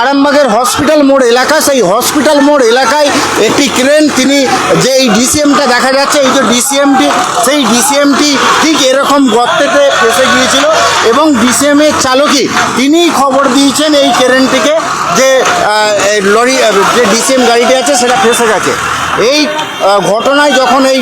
আরামবাগের হসপিটাল মোড় এলাকা সেই হসপিটাল মোড় এলাকায় একটি ক্রেন, তিনি যে এই ডিসিএমটা দেখা যাচ্ছে, এই যে ডিসিএমটি, সেই ডিসিএমটি ঠিক এরকম গর্তেতে ফেসে গিয়েছিল এবং ডিসিএমের চালকই তিনিই খবর দিয়েছেন এই ক্রেনটিকে যে লরি যে ডিসিএম গাড়িটি আছে, সেটা ফেসে গেছে। এই ঘটনায় যখন এই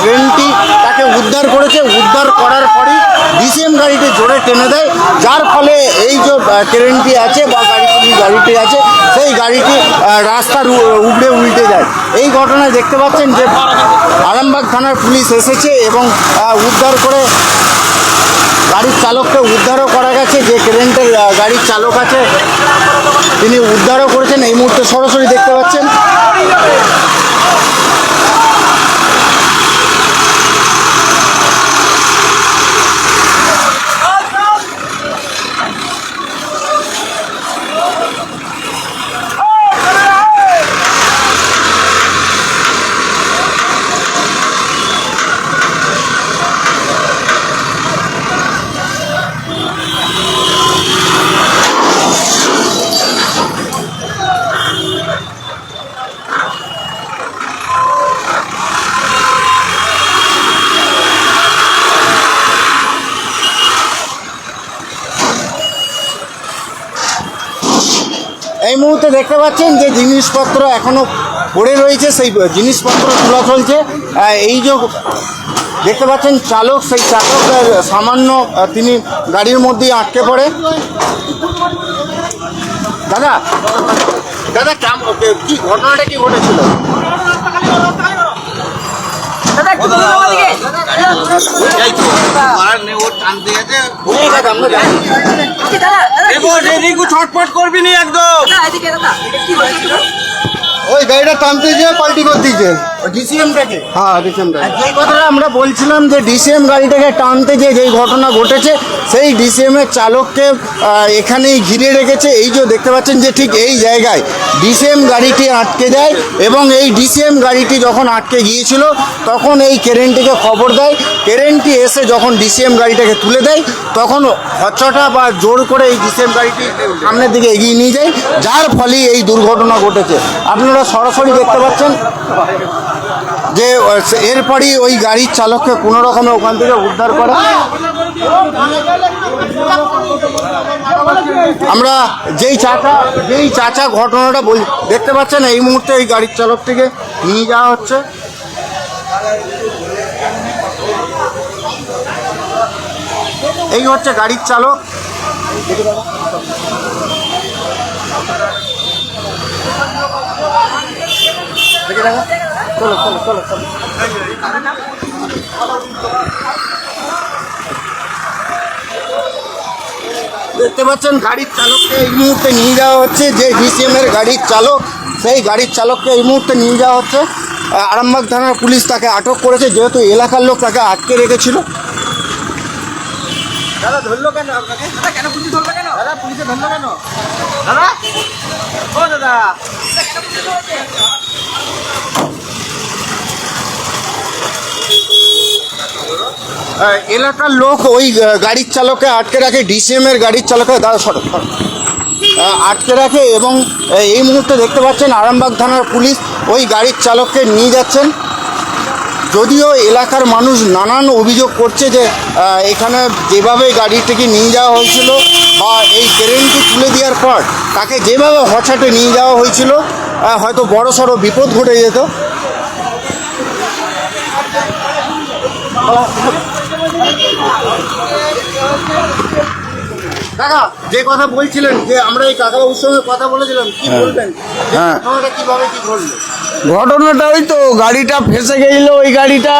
ট্রেনটি তাকে উদ্ধার করেছে, উদ্ধার করার পরই ডিসিএম গাড়িটি জোরে টেনে দেয়। যার ফলে এই যে ট্রেনটি আছে বা গাড়িটি গাড়িটি আছে, সেই গাড়িটি রাস্তার উবড়ে উল্টে যায়। এই ঘটনায় দেখতে পাচ্ছেন যে আরামবাগ থানার পুলিশ এসেছে এবং উদ্ধার করে গাড়ির চালককে উদ্ধারও করা গেছে, যে ট্রেনটার গাড়ির চালক আছে, তিনি উদ্ধারও করেছেন। এই মুহূর্তে সরাসরি দেখতে পাচ্ছেন এই মুহূর্তে দেখতে পাচ্ছেন যে জিনিসপত্র এখনও পড়ে রয়েছে, সেই জিনিসপত্র তোলা চলছে। এই যে দেখতে পাচ্ছেন চালক, সেই চালকের সামান্য তিনি গাড়ির মধ্যেই আটকে পড়ে। দাদা দাদা কি ঘটনাটা কি ঘটেছিল? করবি একদম ওই গাড়িটা টানতে যে পাল্টি করে দিয়েছে। ডিসিএমটাকে? হ্যাঁ ডিসেম্বর যে কথাটা আমরা বলছিলাম যে ডিসিএম গাড়িটাকে টানতে যে যেই ঘটনা ঘটেছে সেই ডিসিএম এর চালককে এখানেই ঘিরে রেখেছে। এই যে দেখতে পাচ্ছেন যে ঠিক এই জায়গায় ডিসিএম গাড়িটি আটকে দেয় এবং এই ডিসিএম গাড়িটি যখন আটকে গিয়েছিল তখন এই কেরেনটিকে খবর দেয়। কেরেনটি এসে যখন ডিসিএম গাড়িটাকে তুলে দেয় তখন হচ্ছটা বা জোর করে এই ডিসিএম গাড়িটি সামনের দিকে এগিয়ে নিয়ে যায়। যার ফলে এই দুর্ঘটনা ঘটেছে। আপনারা সরাসরি দেখতে পাচ্ছেন। যে এরপরই ওই গাড়ির চালককে কোনো রকমে ওখান থেকে উদ্ধার করা। আমরা যেই চাচা যেই চাচা ঘটনাটা বল, দেখতে পাচ্ছেন, এই মুহূর্তে এই গাড়ির চালকটিকে নিয়ে যাওয়া হচ্ছে। এই হচ্ছে গাড়ির চালক। দেখে দেখো। চলো চলো চলো চলো। দেখতে পাচ্ছেন গাড়ির চালককে এই মুহূর্তে নিয়ে যাওয়া হচ্ছে যে ডিসিএম এর গাড়ির চালক সেই গাড়ির চালককে এই মুহূর্তে নিয়ে যাওয়া হচ্ছে। আরামবাগ থানার পুলিশ তাকে আটক করেছে যেহেতু এলাকার লোক তাকে আটকে রেখেছিল। দাদা ধরলো কেন আপনাকে? দাদা কেন পুলিশ ধরলো কেন? দাদা পুলিশে ধরলো কেন? দাদা? ও দাদা। এলাকার লোক ওই গাড়ির চালককে আটকে রাখে ডিসিএম এর গাড়ির চালককে দাদা সরো সরো। আটকে রাখে এবং এই মুহূর্তে দেখতে পাচ্ছেন আরামবাগ থানার পুলিশ ওই গাড়ির চালককে নিয়ে যাচ্ছেন যদিও এলাকার মানুষ নানান অভিযোগ করছে যে এখানে যেভাবে গাড়িটিকে নিয়ে যাওয়া হয়েছিল বা এই ট্রেনটি তুলে দেওয়ার পর তাকে যেভাবে হঠাৎ নিয়ে যাওয়া হয়েছিল হয়তো বড় সড়ো বিপদ ঘটে যেত। কাকা যে কথা বলছিলেন যে আমরা এই কাকাবাবুর সঙ্গে কথা বলেছিলাম কি বলবেন? হ্যাঁ। কীভাবে কি ঘটলো? ঘটনাটা ওই তো গাড়িটা ফেসে গেছিল ওই গাড়িটা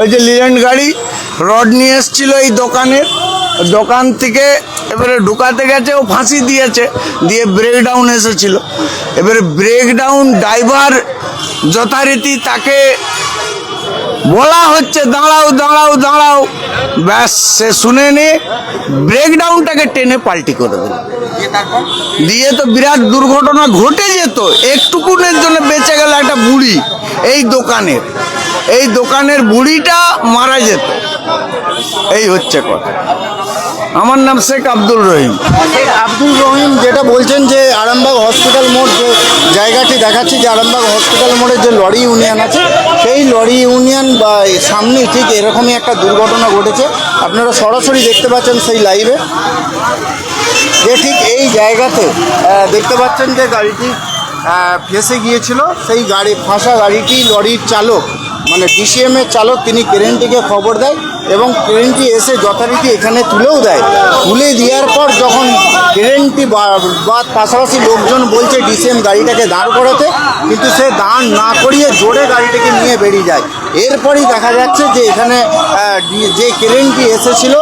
ওই যে লিল্যান্ড গাড়ি রড নিয়ে এসছিল এই দোকানের। দোকান থেকে এবারে ঢুকাতে গেছে, ও ফাঁসি দিয়েছে, দিয়ে ব্রেক ডাউন এসেছিল। এবারে ব্রেক ডাউন ড্রাইভার যথারীতি তাকে বলা হচ্ছে, দাঁড়াও দাঁড়াও দাঁড়াও। ব্যাস, সে শুনে নে ব্রেকডাউনটাকে টেনে পাল্টি করে দিল। দিয়ে তো বিরাট দুর্ঘটনা ঘটে যেত, একটুকুনের জন্য বেঁচে গেল একটা বুড়ি এই দোকানের। এই দোকানের বুড়িটা মারা যেত। এই হচ্ছে কথা। আমার নাম শেখ আব্দুল রহিম। আব্দুল রহিম, যেটা বলছেন যে আরামবাগ হসপিটাল মোড় যে জায়গাটি দেখাচ্ছি, যে আরামবাগ হসপিটাল মোড়ে যে লরি ইউনিয়ন আছে, সেই লরি ইউনিয়ন বা সামনেই ঠিক এরকমই একটা দুর্ঘটনা ঘটেছে। আপনারা সরাসরি দেখতে পাচ্ছেন সেই লাইভে। যে ঠিক এই জায়গাতে দেখতে পাচ্ছেন যে গাড়িটি ফেসে গিয়েছিল। সেই গাড়ি, ফাঁসা গাড়িটি লরির চালক মানে ডিসিএম এর চালক, তিনি ক্রেনটিকে খবর দেয়। এবং ক্রেনটি এসে যথারীতি এখানে তুলেও দেয়। তুলে দেওয়ার পর যখন ট্রেনটি বা- পাশাপাশি লোকজন বলছে ডিসিএম গাড়িটাকে দাঁড় করাতে, কিন্তু সে দাঁড় না করিয়ে জোরে গাড়িটাকে নিয়ে বেরিয়ে যায়। এরপরই দেখা যাচ্ছে যে এখানে যে ক্রেনটি এসেছিল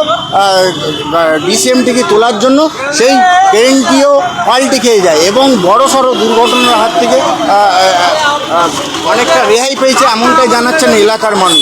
ডিসিএমটিকে তোলার জন্য, সেই ক্রেনটিও পাল্টে খেয়ে যায় এবং বড় সড়ো দুর্ঘটনার হাত থেকে অনেকটা রেহাই পেয়েছে এমনটাই জানাচ্ছেন এলাকার মানুষ।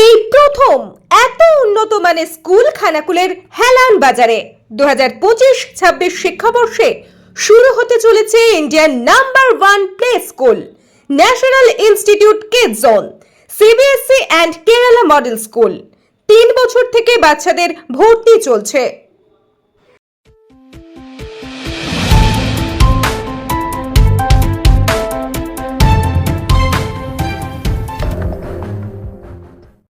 এই প্রথম এত উন্নত মানের স্কুল খানাকুলের হেলান বাজারে। দু হাজার পঁচিশ ছাব্বিশ শিক্ষাবর্ষে শুরু হতে চলেছে Indian number one play school, national institute kid zone CBSE and Kerala model school. তিন বছর থেকে বাচ্চাদের ভর্তি চলছে।